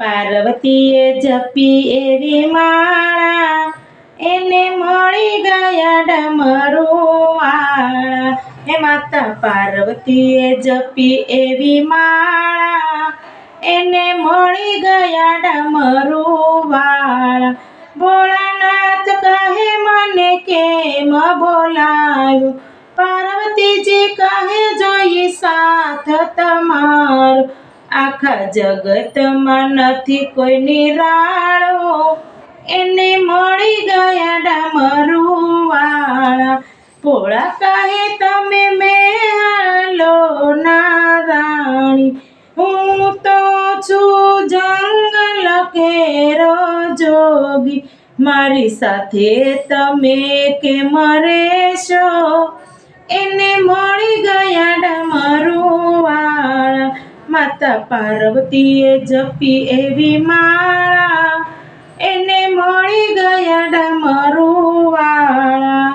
પાર્વતીએ જપી એવી માળા, એને મળી ગયા ડમરુવાળા હે માતા પાર્વતીએ જપી એવી માળા, એને મળી ગયા ડમરુવાળા ભોળાનાથ કહે, મને કેમ બોલાયું પાર્વતીજી કહે જોઈ સાથ તમારો. આખા જગતમાં નથી કોઈ નિરાળો. એને મળી ગયા ડામરુવાળા પોળા કહે, તમે મેલો નારાણી. હું તો છું જંગલ કેરો જોગી. મારી સાથે તમે કેમ રહેશો? એને માતા પાર્વતીએ જપી એવી માળા. એને મળી ગયા ડમરુવાળા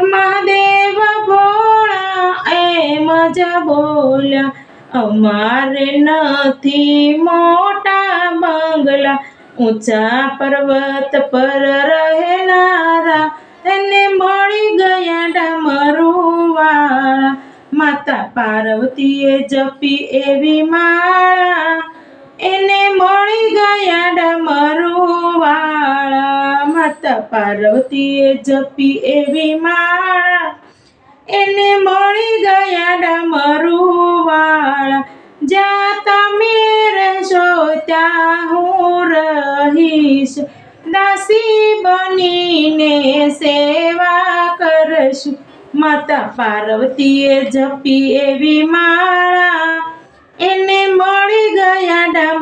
મહાદેવ ભોળા, એમ જ બોલ્યા, અમારે નથી મોટા બંગલા. ઊંચા પર્વત પર રહેનારા. એને મળી ગયા ડમરુવાળા માતા પાર્વતીએ જપી એવી માળા. એને મળી ગયા ડમરુવાળા માતા પાર્વતીએ જપી એવી માળા. એને મળી ગયા ડમરુવાળા જ્યાં તમે રહેશો ત્યાં હું રહીશ. દાસી બનીને સેવા કરશું. માતા પાર્વતીએ જપી એવી માળા. એને મળી ગયા ડમરુવાળા